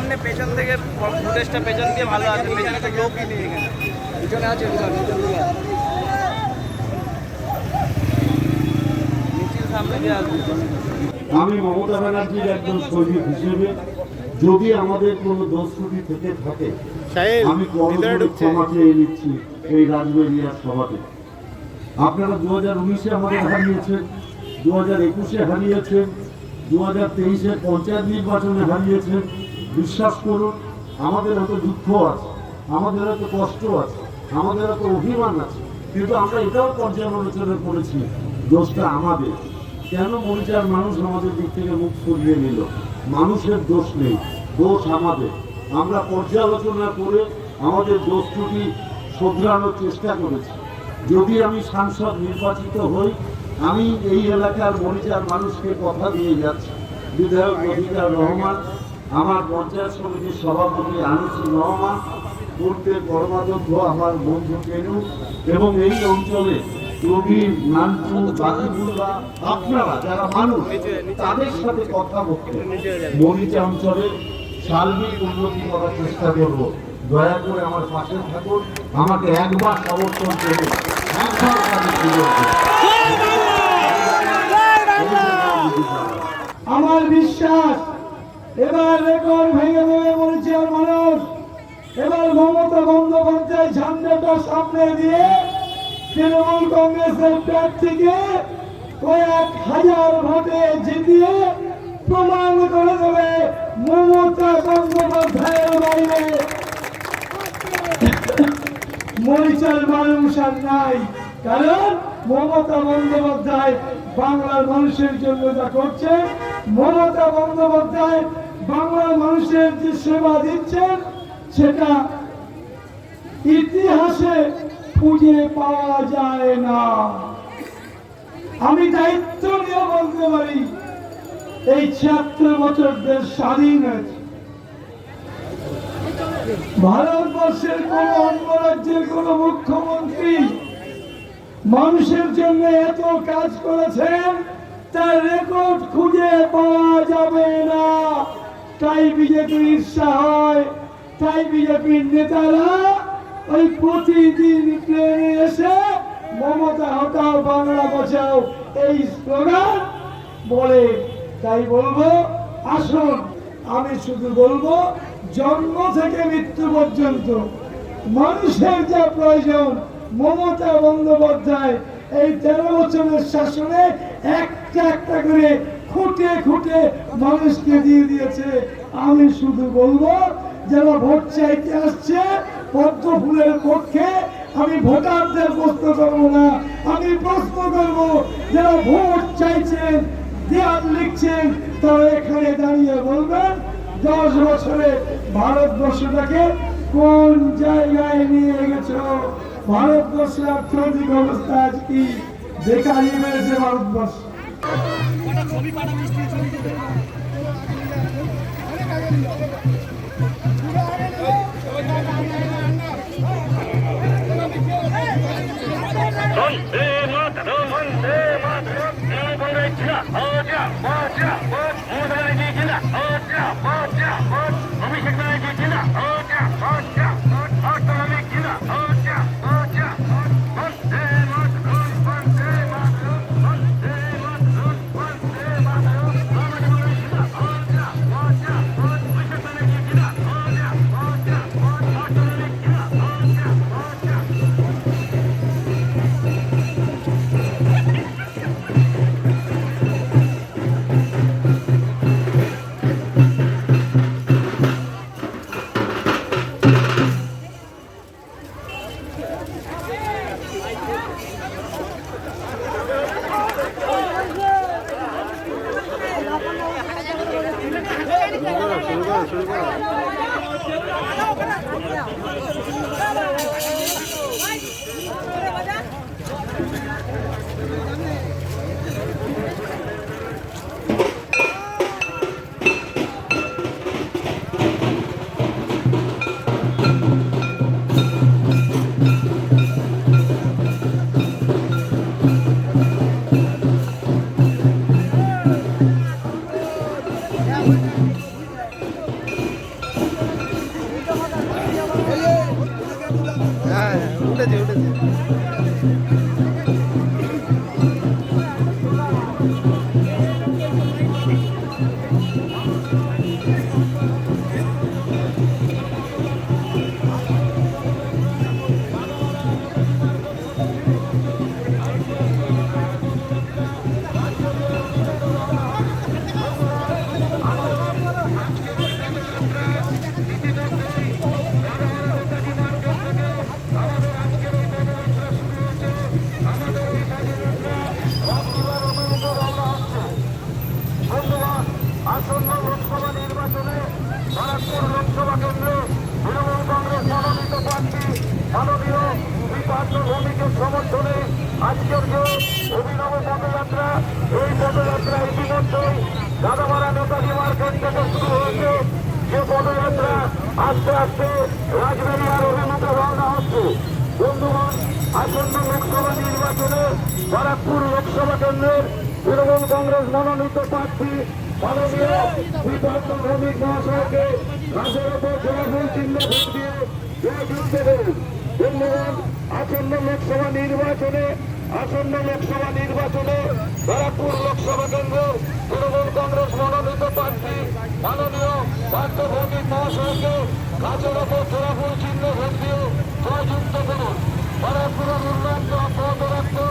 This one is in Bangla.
সামনে পেছন থেকে ফুটেজটা পেছন দিয়ে ভালো আছে পেছনে তো লোকই নেই এখানে পিছনে আছে আমি মমতা ব্যানার্জির একজন সৈনিক হিসেবে যদি আমাদের কোনো দোষ ত্রুটি থেকে থাকে আমি ক্ষমা চেয়ে নিচ্ছি এই রাজবেরিয়ার সভাতে। আপনারা দু হাজার উনিশে আমাদের হারিয়েছেন দু হাজার একুশে হারিয়েছেন দু হাজার তেইশে পঞ্চায়েত নির্বাচনে হারিয়েছেন বিশ্বাস করুন, আমাদের এত দুঃখ আছে, আমাদের এত কষ্ট আছে, আমাদের এত অভিমান আছে। কিন্তু আমরা এটাও পর্যালোচনা করেছি, দোষটা আমাদের। কেন মরিচার মানুষ আমাদের দিক থেকে মুখ সরিয়ে নিল? মানুষের দোষ নেই, দোষ আমাদের। আমরা পর্যালোচনা করে আমাদের দোষ ত্রুটি শোধরানোর চেষ্টা করেছি। যদি আমি সাংসদ নির্বাচিত হই, আমি এই এলাকার মরিচার মানুষকে কথা দিয়ে যাচ্ছি। বিধায়ক রহমান আমার পঞ্চায়েত সমিতির সভাপতি আনিসুর রহমান পূর্বে কর্মাধ্যক্ষ আমার বন্ধু কেনু এবং এই অঞ্চলে প্রবীণ নানটু বাকিবুল্লাহ আপনারা যারা মানুষ তাদের সাথে কথা বলতে মরিচা অঞ্চলে সার্বিক উন্নতি করার চেষ্টা করব। দয়া করে আমার পাশে থাকুন আমাকে একবার সমর্থন করুন। একবার। আমার বিশ্বাস এবার রেকর্ড ভেঙে দেবে মরিচিয়ার মানুষ। এবার মমতা বন্দ্যোপাধ্যায় ঝান্ডাটা সামনে দিয়ে তৃণমূল কংগ্রেসের প্রার্থীকে কয়েক হাজার ভোটে জিতিয়ে প্রমাণ করে দেবে মমতা বন্দ্যোপাধ্যায়ের বাইরে। মরিচার মানুষ আর নাই, কারণ মমতা বন্দ্যোপাধ্যায় বাংলার মানুষের জন্য যা করছে, মমতা বন্দ্যোপাধ্যায় বাংলার মানুষের যে সেবা দিচ্ছেন, সেটা ইতিহাসে খুঁজে পাওয়া যায় না। আমি দায়িত্ব নিয়ে বলতে পারি, এই ছিয়াত্তর বছর দেশ স্বাধীন হয়েছে। ভারতবর্ষের কোন অন্য রাজ্যের কোন মুখ্যমন্ত্রী মানুষের জন্য এত কাজ করেছেন, তার রেকর্ড খুঁজে পাওয়া যাবে না। তাই বিজেপির ঈর্ষা হয়, তাই বিজেপির নেতারা ওই প্রতিদিন প্লেনে এসে মমতা হটাও বাংলা বাঁচাও, এই স্লোগান বলে। তাই বলব, আসুন, আমি শুধু বলব, জন্ম থেকে মৃত্যু পর্যন্ত মানুষের যা প্রয়োজন, মমতা বন্দ্যোপাধ্যায় এই তেরো বছরের শাসনে একটা একটা করে খুঁটে খুঁটে মানুষকে দিয়ে দিয়েছে। আমি শুধু বলব, যারা ভোট চাইতে আসছে পদ্ম ফুলের পক্ষে আমি ভোটারদের প্রশ্ন করব না। আমি প্রশ্ন করব, যারা ভোট চাইছেন, দেয়াল লিখছেন, তারা এখানে দাঁড়িয়ে বলবেন, দশ বছরে ভারতবর্ষটাকে কোন জায়গায় নিয়ে গেছ? ভারতবর্ষের অর্থনৈতিক অবস্থা আজ কি? বেকারি মেরেছে ভারতবর্ষ। বন্দে ওটাতে ওটাতে Thank এই পদযাত্রা ইতিমধ্যেই দাদামারা নেতাজি মার্কেট থেকে শুরু হয়েছে। যে পদযাত্রা আস্তে আস্তে রাজবাড়িয়ার অভিমুখে রওনা হচ্ছে। বন্ধুগণ, আসন্ন লোকসভা নির্বাচনে ব্যারাকপুর লোকসভা কেন্দ্রের তৃণমূল কংগ্রেস মনোনীত প্রার্থী মাননীয় বিপক্ষ ভৌমিক মহাশয়কে রাজের ওপর জোড়াফুল চিহ্ন ভোট দিয়ে জয় জিততে দেবেন বন্ধুগণ আসন্ন লোকসভা নির্বাচনে, আসন্ন লোকসভা নির্বাচনে ব্যারাকপুর লোকসভা কেন্দ্র, তৃণমূল কংগ্রেস মনোনীত প্রার্থী মাননীয় পার্থভৌমিক মহাশয়কে কাজের ওপর জোড়াফুল চিহ্ন ভোট জয়যুক্ত করুন। ব্যারাকপুরের উন্নয়নকে অব্যাহত রাখতে